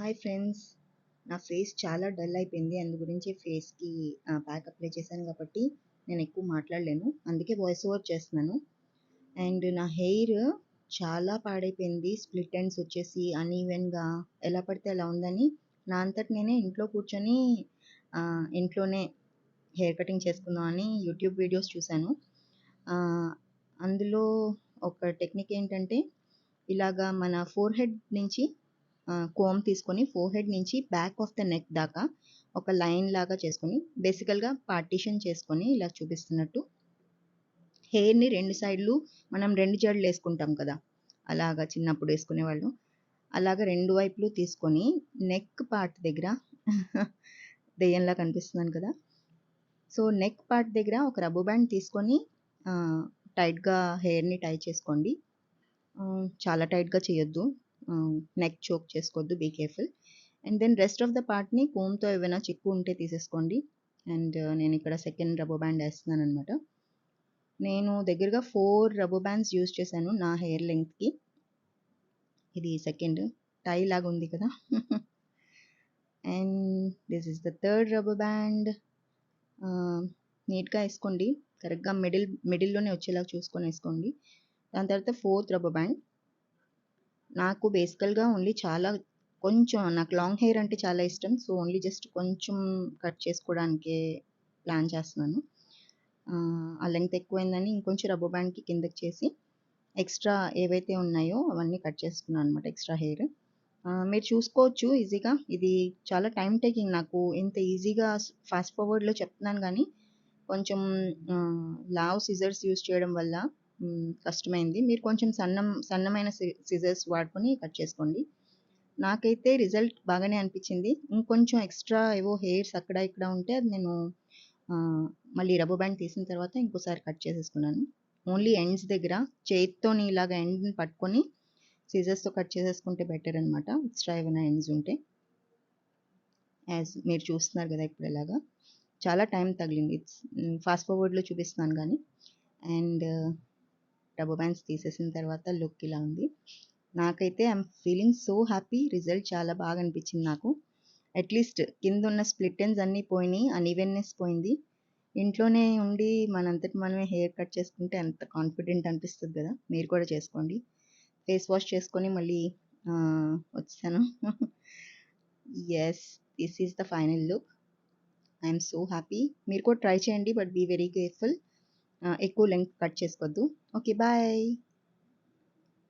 Hi friends. నా face చాలా dull అయిపోయింది. అందు గురించి ఫేస్కి ప్యాక్ అప్లై చేశాను కాబట్టి నేను ఎక్కువ మాట్లాడలేను. అందుకే వాయిస్ ఓవర్ చేస్తున్నాను. అండ్ నా హెయిర్ చాలా పాడైపోయింది. స్ప్లిట్ ఎండ్స్ వచ్చేసి అన్ఈవెన్గా ఎలా పడితే అలా ఉందని నా అంతటి నేనే ఇంట్లో కూర్చొని ఇంట్లోనే హెయిర్ కటింగ్ చేసుకుందామని యూట్యూబ్ వీడియోస్ చూశాను. అందులో ఒక టెక్నిక్ ఏంటంటే ఇలాగా మన ఫోర్ హెడ్ నుంచి కోమ్ తీసుకొని ఫోర్ హెడ్ నుంచి బ్యాక్ ఆఫ్ ద నెక్ దాకా ఒక లైన్ లాగా చేసుకొని బేసికల్గా పార్టీషన్ చేసుకొని ఇలా చూపిస్తున్నట్టు. హెయిర్ని రెండు సైడ్లు మనం రెండు జడలు వేసుకుంటాం కదా అలాగా చిన్నప్పుడు వేసుకునేవాళ్ళు అలాగా రెండు వైపులు తీసుకొని నెక్ పార్ట్ దగ్గర దెయ్యంలా కనిపిస్తున్నాను కదా. సో నెక్ పార్ట్ దగ్గర ఒక రబ్బు బ్యాండ్ తీసుకొని టైట్గా హెయిర్ని టై చేసుకోండి. చాలా టైట్గా చేయొద్దు. నెక్ చోక్ చేసుకోవద్దు be careful and then rest of the పార్ట్ని కోమ్తో ఏమైనా చిక్కు ఉంటే తీసేసుకోండి. అండ్ uh, నేను ఇక్కడ సెకండ్ రబ్బర్ బ్యాండ్ వేస్తున్నాను అనమాట నేను దగ్గరగా ఫోర్ రబ్బర్ బ్యాండ్స్ యూజ్ చేశాను నా హెయిర్ లెంగ్త్కి ఇది సెకండ్ టై లాగా ఉంది కదా. And this is the third rubber band నీట్గా వేసుకోండి. కరెక్ట్గా మిడిల్ మిడిల్లోనే వచ్చేలాగా చూసుకొని వేసుకోండి. దాని తర్వాత ఫోర్త్ రబ్బర్ బ్యాండ్ నాకు బేసికల్గా ఓన్లీ చాలా కొంచెం నాకు లాంగ్ హెయిర్ అంటే చాలా ఇష్టం. సో ఓన్లీ జస్ట్ కొంచెం కట్ చేసుకోవడానికే ప్లాన్ చేస్తున్నాను. ఆ, లెంగ్త్ ఎక్కువైందని ఇంకొంచెం రబ్బర్ బ్యాండ్కి కిందకి చేసి ఎక్స్ట్రా ఏవైతే ఉన్నాయో అవన్నీ కట్ చేసుకున్నాను అనమాట ఎక్స్ట్రా హెయిర్. మీరు చూసుకోవచ్చు ఈజీగా. ఇది చాలా టైం టేకింగ్ నాకు. ఇంత ఈజీగా ఫాస్ట్ ఫార్వర్డ్లో చెప్తున్నాను కానీ కొంచెం లావ్ సిజర్స్ యూస్ చేయడం వల్ల కష్టమైంది. మీరు కొంచెం సన్నం సన్నమైన సిజర్స్ వాడుకొని కట్ చేసుకోండి. నాకైతే రిజల్ట్ బాగానే అనిపించింది. ఇంకొంచెం ఎక్స్ట్రా ఏవో హెయిర్స్ అక్కడ ఇక్కడ ఉంటే అది నేను మళ్ళీ రబ్బర్ బ్యాండ్ తీసిన తర్వాత ఇంకోసారి కట్ చేసేసుకున్నాను. ఓన్లీ ఎండ్స్ దగ్గర చేతితోని ఇలాగ ఎండ్ని పట్టుకొని సీజర్స్తో కట్ చేసేసుకుంటే బెటర్ అనమాట ఎక్స్ట్రా ఏమైనా ఎండ్స్ ఉంటే. యాజ్ మీరు చూస్తున్నారు కదా ఇప్పుడు ఎలాగా. చాలా టైం తగిలింది. ఇట్స్ ఫాస్ట్ ఫార్వర్డ్లో చూపిస్తున్నాను కానీ. అండ్ రబ్బర్ బ్యాండ్స్ తీసేసిన తర్వాత లుక్ ఇలా ఉంది. నాకైతే I'm feeling so happy result చాలా బాగా అనిపించింది నాకు. అట్లీస్ట్ కింద ఉన్న స్ప్లిట్ ఎండ్స్ అన్నీ పోయినాయి. అన్ఈవెన్నెస్ పోయింది. ఇంట్లోనే ఉండి మనంతటి మనమే హెయిర్ కట్ చేసుకుంటే ఎంత కాన్ఫిడెంట్ అనిపిస్తుంది కదా. మీరు కూడా చేసుకోండి. ఫేస్ వాష్ చేసుకొని మళ్ళీ వచ్చాను yes this is the final look I'm so happy మీరు కూడా ట్రై చేయండి బట్ బీ వెరీ కేర్ఫుల్ ఎక్కువ లెంగ్త్ కట్ చేసుకోవద్దు ఓకే బాయ్